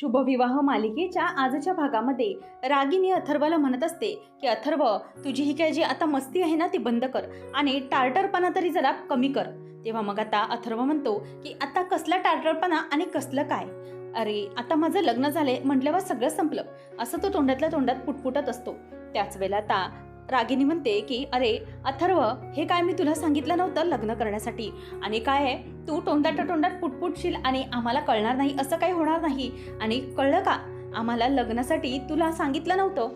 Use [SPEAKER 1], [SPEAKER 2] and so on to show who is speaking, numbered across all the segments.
[SPEAKER 1] शुभविवाह मालिकेच्या आजच्या भागामध्ये रागिनी अथर्वला म्हणत असते की अथर्व तुझी ही काय जी आता मस्ती आहे ना ती बंद कर आणि टार्टरपणा तरी जरा कमी कर. तेव्हा मग आता अथर्व म्हणतो की आता कसला टार्टरपणा आणि कसलं काय? अरे आता माझं लग्न झालंय म्हटल्यावर सगळं संपलं. असं तो तोंडातल्या तोंडात पुटपुटत असतो. त्याच वेळेला आता रागिनी म्हणते की अरे अथर्व हे काय मी तुला सांगितलं नव्हतं लग्न करण्यासाठी? आणि काय आहे? तू तोंडात तोंडात पुटपुटशील आणि आम्हाला कळणार नाही असं काही होणार नाही. आणि कळलं का? आम्हाला लग्नासाठी तुला सांगितलं नव्हतं.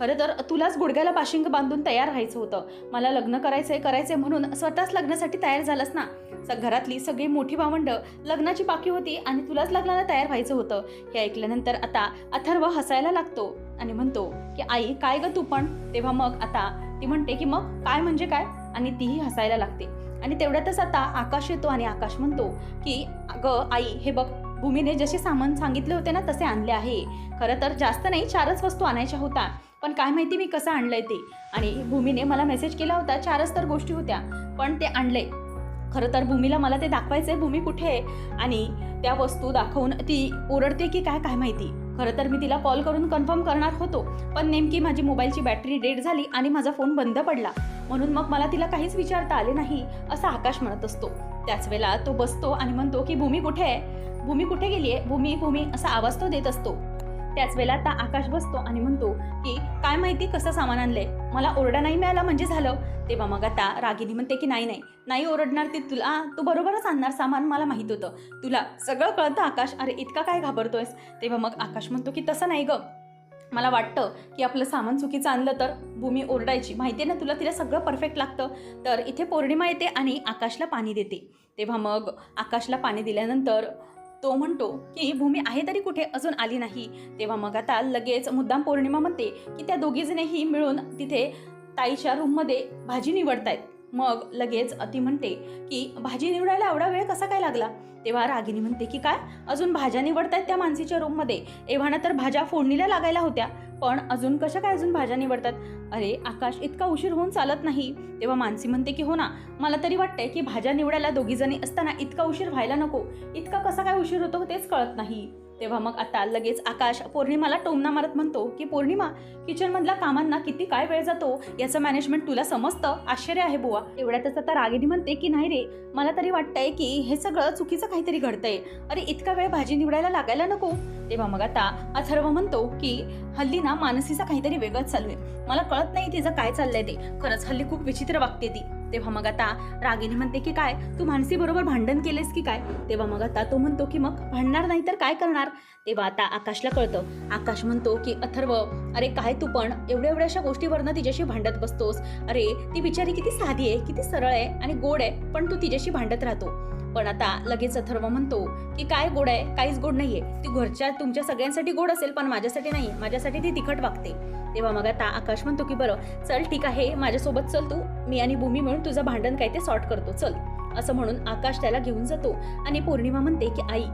[SPEAKER 1] खरं तर तुलाच गुडघ्याला पाशिंग बांधून तयार राहायचं होतं. मला लग्न करायचंय करायचंय म्हणून स्वतःच लग्नासाठी तयार झालंस ना? स- घरातली सगळी मोठी भावंड लग्नाची पाकी होती आणि तुलाच लग्नाला तयार व्हायचं होतं. हे ऐकल्यानंतर आता अथर्व हसायला लागतो. आणि म्हणतो की आई काय ग तू पण? तेव्हा मग आता ती म्हणते की मग काय म्हणजे काय? आणि तीही हसायला लागते. आणि तेवढ्यातच आता आकाश येतो आणि आकाश म्हणतो की अगं आई हे बघ भूमीने जसे सामान सांगितले होते ना तसे आणले आहे. खरं तर जास्त नाही चारच वस्तू आणायच्या होत्या. पण काय माहिती मी कसं आणलंय ते? आणि भूमीने मला मेसेज केला होता चारच तर गोष्टी होत्या पण ते आणले. खरं तर भूमीला मला ते दाखवायचं आहे भूमी कुठे आहे? आणि त्या वस्तू दाखवून ती ओरडते की काय काय माहिती? खरं तर मी तिला कॉल करून कन्फर्म करणार होतो. पण नेमकी माझी मोबाईलची बॅटरी डेड झाली आणि माझा फोन बंद पडला. म्हणून मग मला तिला काहीच विचारता आले नाही असं आकाश म्हणत असतो. त्याच वेळेला तो बसतो आणि म्हणतो की भूमी कुठे आहे? भूमी कुठे गेली आहे भूमी भूमी असा आवाज तो देत असतो. त्याच वेळेला आता आकाश बसतो आणि म्हणतो की काय माहिती कसं सामान आणलंय? मला ओरडा नाही मिळाला म्हणजे झालं. तेव्हा मग आता रागिनी म्हणते की नाही नाही नाही ओरडणार ते तुला. तू बरोबरच आणणार सामान मला माहीत होतं. तुला सगळं कळतं आकाश. अरे इतका काय घाबरतोयस? तेव्हा मग आकाश म्हणतो की तसं नाही गं. मला वाटतं की आपलं सामान चुकीचं आणलं तर भूमी ओरडायची. माहिती आहे ना तुला तिला सगळं परफेक्ट लागतं. तर इथे पौर्णिमा येते आणि आकाशला पाणी देते. तेव्हा मग आकाशला पाणी दिल्यानंतर तो म्हणतो की भूमी आहे तरी कुठे अजून आली नाही. तेव्हा मग आता लगेच मुद्दाम पौर्णिमा म्हणते की त्या दोघीजणेही मिळून तिथे ताईच्या रूममध्ये भाजी निवडतायत. मग लगेच अति म्हणते की भाजी निवडायला एवढा वेळ कसा काय लागला? तेव्हा रागिनी म्हणते की काय? अजून भाज्या निवडतायत त्या मानसीच्या रूममध्ये एव्हाना तर भाज्या फोडणीला लागायला होत्या. पण अजून कशा काय अजून भाज्या निवडतात? अरे आकाश इतका उशीर होऊन चालत नाही. तेव्हा मानसी म्हणते की हो ना. मला तरी वाटतंय की भाज्या निवडायला दोघीजणी असताना इतका उशीर व्हायला नको. इतका कसा काय उशीर होतो तेच कळत नाही. तेव्हा मग आता लगेच आकाश पौर्णिमाला टोमना मारत म्हणतो की पौर्णिमा किचनमधल्या कामांना किती काय वेळ जातो? याचं मॅनेजमेंट तुला समजतं? आश्चर्य आहे बुवा. एवढ्यातच आता रागिनी म्हणते की नाही रे मला तरी वाटतंय की हे सगळं चुकीचं काहीतरी घडतंय. अरे इतका वेळ भाजी निवडायला लागायला नको. तेव्हा मग आता अथर्व म्हणतो की हल्ली ना मानसीचा काहीतरी वेगळंच चालू आहे. मला कळत नाही तिचं काय चाललंय ते. खरंच हल्ली खूप विचित्र वागते ती. तेव्हा मग आता रागिनी म्हणते की काय तू मानसी बरोबर भांडण केलेस की काय? तेव्हा मग आता तो म्हणतो की मग भांडणार नाही तर काय करणार? तेव्हा आता आकाशला कळतं. आकाश म्हणतो की अथर्व अरे काय तू पण एवढ्या एवढ्याशा गोष्टीवरनं तिच्याशी भांडत बसतोस. अरे ती बिचारी किती साधी आहे किती सरळ आहे आणि गोड आहे पण तू तिच्याशी भांडत राहतो. पण आता लगेच अथर्व म्हणतो की काय गोड आहे काहीच गोड नाहीये. ती घरच्या तुमच्या सगळ्यांसाठी गोड असेल पण माझ्यासाठी नाही माझ्यासाठी ती तिखट वागते. तेव्हा मग आता आकाश म्हणतो की बरं चल ठीक आहे माझ्यासोबत चल तू. मी आणि भूमी म्हणून तुझं भांडण काय ते सॉर्ट करतो. चल. असं म्हणून आकाश त्याला घेऊन जातो आणि पौर्णिमा म्हणते की आई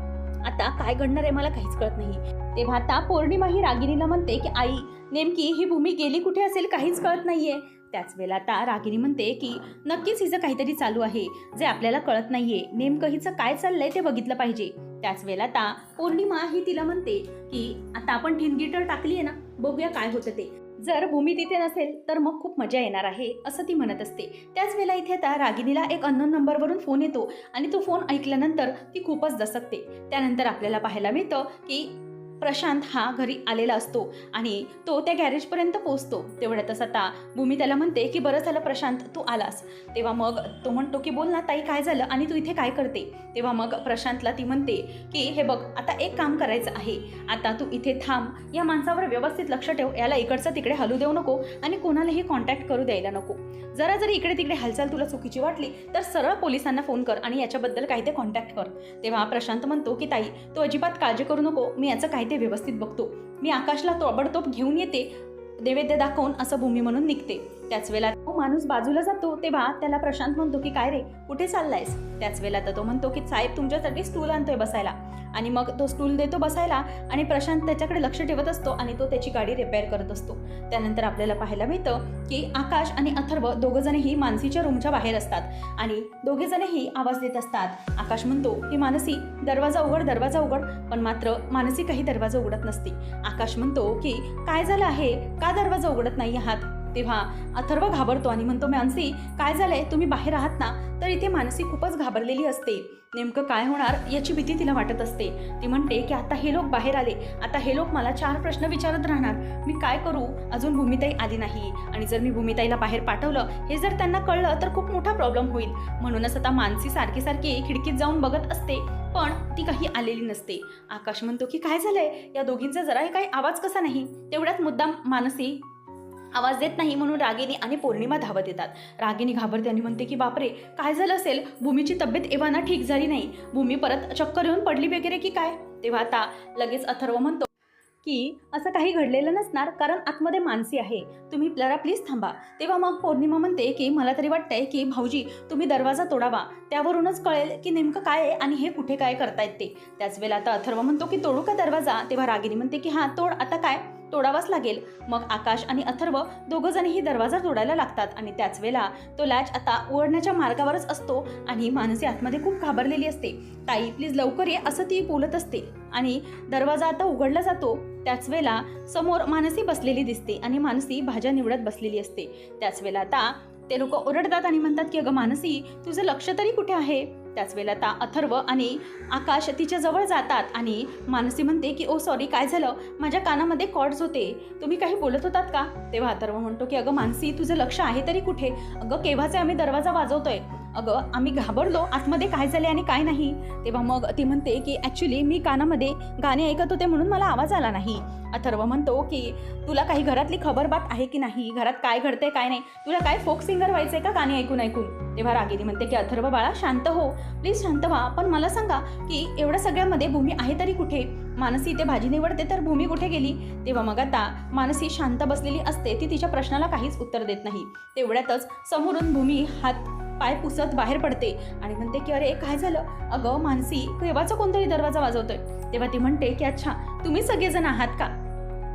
[SPEAKER 1] आता काय घडणार आहे मला काहीच कळत नाही तेव्हा आता पौर्णिमा ही रागिनीला म्हणते की आई नेमकी ही भूमी गेली कुठे असेल काहीच कळत नाहीये. त्याच वेळेला आता रागिनी म्हणते की नक्कीच हिचं काहीतरी चालू आहे. जे आपल्याला कळत नाहीये नेमकं हिचं काय चाललंय ते बघितलं पाहिजे. त्याच वेळेला आता पौर्णिमा ही तिला म्हणते की आता आपण ठिणगीटर टाकली आहे ना बघूया काय होतं ते. जर भूमी तिथे नसेल तर मग खूप मजा येणार आहे असं ती म्हणत असते. त्याच वेळेला इथे आता रागिनीला एक अननोन नंबरवरून फोन येतो आणि तो फोन ऐकल्यानंतर ती खूपच दसकते. त्यानंतर आपल्याला पाहायला मिळतं की प्रशांत हा घरी आलेला असतो आणि तो त्या गॅरेजपर्यंत पोहोचतो. तेवढ्यातच आता भूमी त्याला म्हणते की बरं झालं प्रशांत तू आलास. तेव्हा मग तो म्हणतो की बोल ना ताई काय झालं आणि तू इथे काय करते? तेव्हा मग प्रशांतला ती म्हणते की हे बघ आता एक काम करायचं आहे. आता तू इथे थांब. या माणसावर व्यवस्थित लक्ष ठेव. याला इकडचं तिकडे हलू देऊ नको आणि कोणालाही कॉन्टॅक्ट करू द्यायला नको. जरा जरी इकडे तिकडे हालचाल तुला चुकीची वाटली तर सरळ पोलिसांना फोन कर आणि याच्याबद्दल काही ते कॉन्टॅक्ट कर. तेव्हा प्रशांत म्हणतो की ताई तू अजिबात काळजी करू नको. मी याचं काही ते व्यवस्थित बघतो. मी आकाशला ताबडतोब घेऊन येते. नैवेद्य दाखवून असं भूमी म्हणून निघते. त्याच वेळेला माणूस बाजूला जातो तेव्हा त्याला प्रशांत म्हणतो की काय रे कुठे चाललायस? त्याच वेळेला तर तो म्हणतो की साहेब तुमच्यासाठी स्टूल आणतोय बसायला. आणि मग तो स्टूल देतो बसायला आणि प्रशांत त्याच्याकडे लक्ष ठेवत असतो आणि तो त्याची गाडी रिपेअर करत असतो. त्यानंतर आपल्याला पाहायला मिळतं की आकाश आणि अथर्व दोघंजणही मानसीच्या रूमच्या बाहेर असतात आणि दोघेजणही आवाज देत असतात. आकाश म्हणतो की मानसी दरवाजा उघड दरवाजा उघड. पण मात्र मानसी काही दरवाजा उघडत नसते. आकाश म्हणतो की काय झालं आहे? का दरवाजा उघडत नाही आहात? तेव्हा अथर्व घाबरतो आणि म्हणतो मानसी काय झालंय? तुम्ही बाहेर आहात ना तर इथे मानसी खूपच घाबरलेली असते. नेमकं काय होणार याची भीती तिला वाटत असते. ती म्हणते की आता हे लोक बाहेर आले. आता हे लोक मला चार प्रश्न विचारत राहणार. मी काय करू? अजून भूमिताई आली नाही. आणि जर मी भूमिताईला बाहेर पाठवलं हे जर त्यांना कळलं तर खूप मोठा प्रॉब्लेम होईल. म्हणूनच आता मानसी सारखी सारखी खिडकीत जाऊन बघत असते. पण ती काही आलेली नसते. आकाश म्हणतो की काय झालंय? या दोघींचा जरा काही आवाज कसा नाही? तेवढ्यात मुद्दाम मानसी आवाज देत नाही म्हणून रागिनी आणि पौर्णिमा धावत येतात. रागिनी घाबरते आणि म्हणते की बापरे काय झालं असेल? भूमीची तब्येत एव्हाना ठीक झाली नाही. भूमी परत चक्कर येऊन पडली वगैरे की काय? तेव्हा आता लगेच अथर्व म्हणतो की असं काही घडलेलं नसणार कारण आतमध्ये मानसी आहे. तुम्ही जरा प्लीज थांबा. तेव्हा मग पौर्णिमा म्हणते की मला तरी वाटतंय की भाऊजी तुम्ही दरवाजा तोडावा. त्यावरूनच कळेल की नेमकं काय आहे आणि हे कुठे काय करतायत ते. त्याच वेळेला आता अथर्व म्हणतो की तोडू का दरवाजा? तेव्हा रागिनी म्हणते की हां तोड. आता काय? तोडावाच लागेल. मग आकाश आणि अथर्व दोघंजणही दरवाजा तोडायला लागतात आणि त्याच वेळेला तो लॅच आता उघडण्याच्या मार्गावरच असतो आणि मानसी आतमध्ये खूप घाबरलेली असते. ताई प्लीज लवकर ये असं ती बोलत असते आणि दरवाजा आता उघडला जातो. त्याच वेळेला समोर मानसी बसलेली दिसते आणि मानसी भाज्या निवडत बसलेली असते. त्याच वेळेला आता ते लोक ओरडतात आणि म्हणतात की अगं मानसी तुझं लक्ष तरी कुठे आहे? त्याच वेळेला आता अथर्व आणि आकाश तिच्या जवळ जातात आणि मानसी म्हणते की ओ सॉरी काय झालं? माझ्या कानामध्ये कॉर्ड्स होते. तुम्ही काही बोलत होतात का? तेव्हा अथर्व म्हणतो की अगं मानसी तुझं लक्ष आहे तरी कुठे? अगं केव्हाचे आम्ही दरवाजा वाजवतोय? अगं आम्ही घाबरलो. आतमध्ये काय झाले आणि काय नाही? तेव्हा मग ती म्हणते की ॲक्च्युली मी कानामध्ये गाणे ऐकत होते म्हणून मला आवाज आला नाही. अथर्व म्हणतो की तुला काही घरातली खबरबात आहे की नाही? घरात काय घडतंय काय नाही? तुला काय फोक सिंगर व्हायचंय का गाणे ऐकून ऐकून? तेव्हा रागिनी म्हणते की अथर्व बाळा शांत हो. प्लीज शांत व्हा. पण मला सांगा की एवढ्या सगळ्यामध्ये भूमी आहे तरी कुठे? मानसी इथे भाजी निवडते तर भूमी कुठे गेली? तेव्हा मग आता मानसी शांत बसलेली असते. ती तिच्या प्रश्नाला काहीच उत्तर देत नाही. तेवढ्यातच समोरून भूमी हात पाय पुसत बाहेर पडते आणि म्हणते की अरे काय झालं? अगं मानसी केव्हाचा कोणतरी दरवाजा वाजवतोय. तेव्हा ती म्हणते की अच्छा तुम्ही सगळेजण आहात का?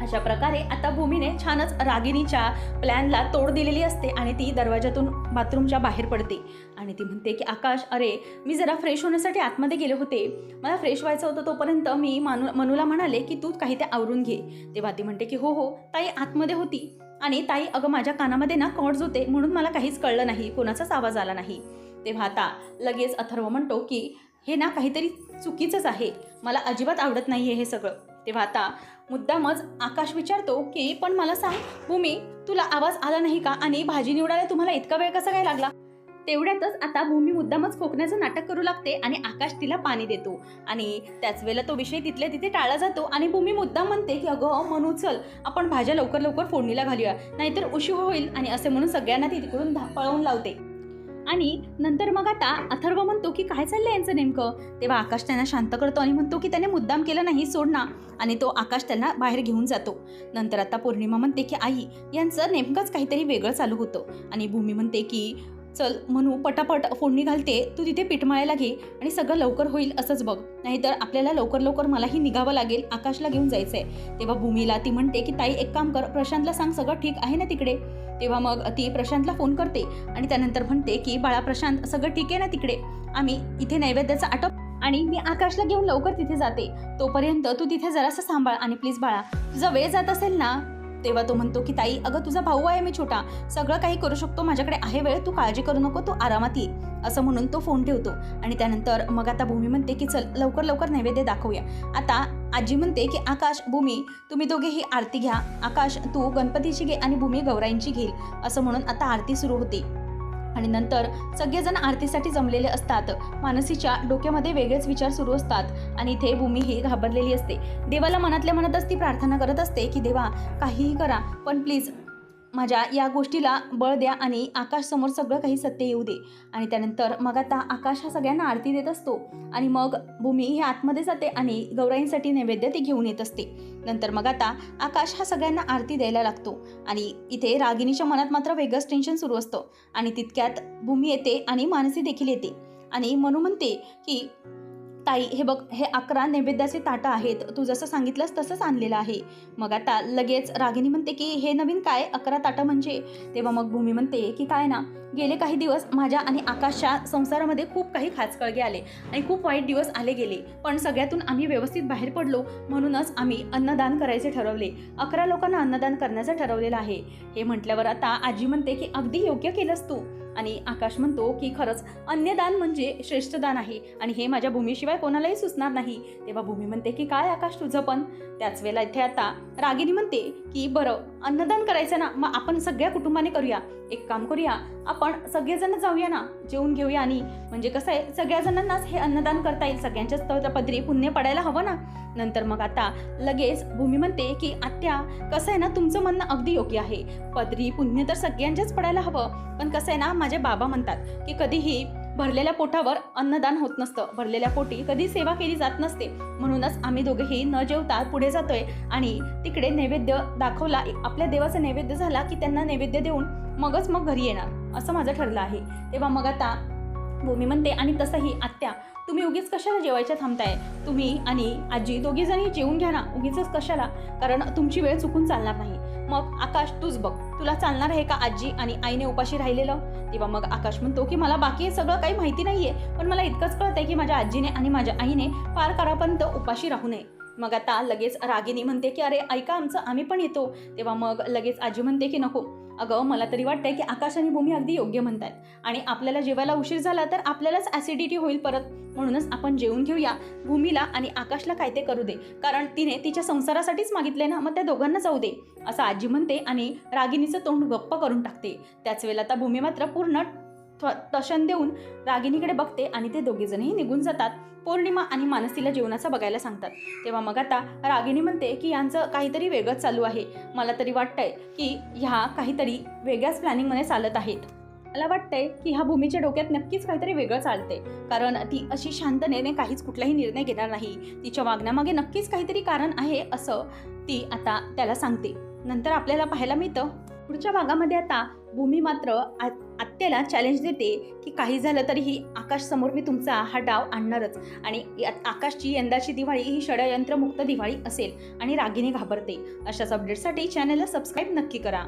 [SPEAKER 1] अशा प्रकारे आता भूमीने छानच रागिनीच्या प्लॅनला तोड दिलेली असते आणि ती दरवाजातून बाथरूमच्या बाहेर पडते. आणि ती म्हणते की आकाश अरे मी जरा फ्रेश होण्यासाठी आतमध्ये गेले होते. मला फ्रेश व्हायचं होतं तोपर्यंत मी मानू मनूला म्हणाले की तू काही ते आवरून घे. तेव्हा ती म्हणते की हो हो ताई आतमध्ये होती. आणि ताई अगं माझ्या कानामध्ये ना कॉड्स होते म्हणून मला काहीच कळलं नाही कोणाचाच आवाज आला नाही. तेव्हा आता लगेच अथर्व म्हणतो की हे ना काहीतरी चुकीचंच आहे मला अजिबात आवडत नाही आहे हे सगळं. तेव्हा आता मुद्दामच आकाश विचारतो की पण मला सांग भूमी तुला आवाज आला नाही का? आणि भाजी निवडायला तुम्हाला इतका वेळ कसा काय लागला? तेवढ्यातच आता भूमी मुद्दामच खोकण्याचं नाटक करू लागते आणि आकाश तिला पाणी देतो. आणि त्याच वेळेला तो विषय तिथल्या तिथे टाळला जातो आणि भूमी मुद्दाम म्हणते की अगं म्हणू चल आपण भाज्या लवकर लवकर फोडणीला घालूया. नाहीतर उशीर होईल आणि असे म्हणून सगळ्यांना ती तिकडून पळवून लावते. आणि नंतर मग आता अथर्व म्हणतो की काय चाललंय यांचं नेमकं? तेव्हा आकाश त्यांना शांत करतो आणि म्हणतो की त्याने मुद्दाम केलं नाही सोड ना. आणि तो आकाश त्यांना बाहेर घेऊन जातो. नंतर आता पौर्णिमा म्हणते की आई यांचं नेमकंच काहीतरी वेगळं चालू होतं. आणि भूमी म्हणते की चल म्हणू पटापट फोडणी घालते तू तिथे पीठ घे आणि सगळं लवकर होईल असंच बघ. नाहीतर आपल्याला लवकर लवकर मलाही निघावं लागेल आकाशला घेऊन जायचं आहे तेव्हा भूमीला ती म्हणते की ताई एक काम कर प्रशांतला सांग सगळं ठीक आहे ना तिकडे? तेव्हा मग ती प्रशांतला फोन करते आणि त्यानंतर म्हणते की बाळा प्रशांत सगळं ठीक आहे ना तिकडे? आम्ही इथे नैवेद्याचा आटप आणि मी आकाशला घेऊन लवकर तिथे जाते. तोपर्यंत तू तिथे जरासं सांभाळ आणि प्लीज बाळा तुझा वेळ जात असेल ना? तेव्हा तो म्हणतो की ताई अगं तुझा भाऊ आहे मी छोटा. सगळं काही करू शकतो. माझ्याकडे आहे वेळ. तू काळजी करू नको. तू आरामात ये. असं म्हणून तो फोन ठेवतो. आणि त्यानंतर मग आता भूमी म्हणते की चल लवकर लवकर नैवेद्य दाखवूया. आता आजी म्हणते की आकाश भूमी तुम्ही दोघेही आरती घ्या. आकाश तू गणपतीची घे आणि भूमी गौराईंची घेईल. असं म्हणून आता आरती सुरू होते. आणि नंतर सगळेजण आरतीसाठी जमलेले असतात. मानसीच्या डोक्यामध्ये वेगळेच विचार सुरू असतात आणि इथे भूमी ही घाबरलेली असते. देवाला मनातल्या मनातच ती प्रार्थना करत असते की देवा काहीही करा पण प्लीज माझ्या या गोष्टीला बळ द्या आणि आकाशसमोर सगळं काही सत्य येऊ दे. आणि त्यानंतर मग आता आकाश हा सगळ्यांना आरती देत असतो आणि मग भूमी ही आतमध्ये जाते आणि गौराईंसाठी नैवेद्य ती घेऊन येत असते. नंतर मग आता आकाश हा सगळ्यांना आरती द्यायला लागतो. आणि इथे रागिणीच्या मनात मात्र वेगळंच टेन्शन सुरू असतं. आणि तितक्यात भूमी येते आणि मानसी देखील येते. आणि मनू म्हणते की ताई हे बघ हे अकरा नैवेद्याचे ताटं आहेत. तू जसं सांगितलंस तसंच आणलेलं आहे. मग आता लगेच रागिनी म्हणते की हे नवीन काय? अकरा ताटं म्हणजे? तेव्हा मग भूमी म्हणते की काय ना गेले काही दिवस माझ्या आणि आकाशच्या संसारामध्ये खूप काही खाचकळगे आले आणि खूप वाईट दिवस आले गेले. पण सगळ्यातून आम्ही व्यवस्थित बाहेर पडलो म्हणूनच आम्ही अन्नदान करायचे ठरवले. अकरा लोकांना अन्नदान करण्याचं ठरवलेलं आहे. हे म्हटल्यावर आता आजी म्हणते की अगदी योग्य केलंस तू. आणि आकाश म्हणतो की खरंच अन्नदान म्हणजे श्रेष्ठ दान आहे. आणि हे माझ्या भूमीशिवाय कोणालाही सुचणार नाही. तेव्हा भूमी म्हणते की काय आकाश तुझं पण? त्याच वेळेला इथे आता रागिनी म्हणते की बरं अन्नदान करायचं ना मग आपण सगळ्या कुटुंबाने करूया. एक काम करूया आपण सगळेजण जाऊया ना जेवून घेऊया आणि म्हणजे कसं आहे सगळ्या जणांनाच हे अन्नदान करता येईल सगळ्यांच्याच तर पदरी पुण्य पडायला हवं ना. नंतर मग आता लगेच भूमी म्हणते की आत्या कसं आहे ना तुमचं म्हणणं अगदी योग्य आहे. पदरी पुण्य तर सगळ्यांच्याच पडायला हवं. पण कसं आहे ना माझे बाबा म्हणतात की कधीही भरलेल्या पोटावर अन्नदान होत नसतं. भरलेल्या पोटी कधी सेवा केली जात नसते. म्हणूनच आम्ही दोघेही न जेवता पुढे जातोय आणि तिकडे नैवेद्य दाखवला. आपल्या देवाचा नैवेद्य झाला की त्यांना नैवेद्य देऊन मगच मग घरी येणार. असं माझं ठरलं आहे. तेव्हा मग आता भूमी म्हणते आणि तसंही आत्या तुम्ही उगीच कशाला जेवायच्या थांबताय? तुम्ही आणि आजी दोघी जणी जेवून घ्या ना. उगीच कशाला? कारण तुमची वेळ चुकून चालणार नाही. मग आकाश तूच बघ. तुला चालणार आहे का आजी आणि आईने उपाशी राहिलेलं? तेव्हा मग आकाश म्हणतो की मला बाकी सगळं काही माहिती नाहीये पण मला इतकंच कळतंय की माझ्या आजीने आणि माझ्या आईने पार करापर्यंत उपाशी राहू नये. मग आता लगेच रागिनी म्हणते की अरे ऐका आमचं आम्ही पण येतो. तेव्हा मग लगेच आजी म्हणते की नको. अगं मला तरी वाटतंय की आकाश आणि भूमी अगदी योग्य म्हणतात आणि आपल्याला जेवायला उशीर झाला तर आपल्यालाच ॲसिडिटी होईल परत. म्हणूनच आपण जेवून घेऊया. भूमीला आणि आकाशला काय ते करू दे. कारण तिने तिच्या संसारासाठीच मागितले ना मग त्या दोघांना जाऊ दे. असं आजी म्हणते आणि रागिनीचं तोंड गप्प करून टाकते. त्याच वेळेला आता भूमी मात्र पूर्ण थ- देऊन रागिणीकडे बघते आणि ते दोघेजणही निघून जातात. पौर्णिमा आणि मानसीला जेवणाचा बघायला सांगतात. तेव्हा मग आता रागिणी म्हणते की यांचं काहीतरी वेगळंच चालू आहे. मला तरी वाटतंय की ह्या काहीतरी वेगळ्याच प्लॅनिंगमध्ये चालत आहेत. मला वाटतंय की ह्या भूमीच्या डोक्यात नक्कीच काहीतरी वेगळं चालते कारण ती अशी शांततेने काहीच कुठलाही निर्णय घेणार नाही. तिच्या वागण्यामागे नक्कीच काहीतरी कारण आहे असं ती आता त्याला सांगते. नंतर आपल्याला पाहायला मिळतं. पुढच्या भागामध्ये आता भूमी मात्र आत्याला चॅलेंज देते की काही झालं तरीही आकाश समोर मी तुमचा हा डाव आणणारच. आणि आकाशची यंदाची दिवाळी ही षडयंत्रमुक्त दिवाळी असेल आणि रागीने घाबरते. अशाच अपडेटसाठी चॅनलला सबस्क्राईब नक्की करा.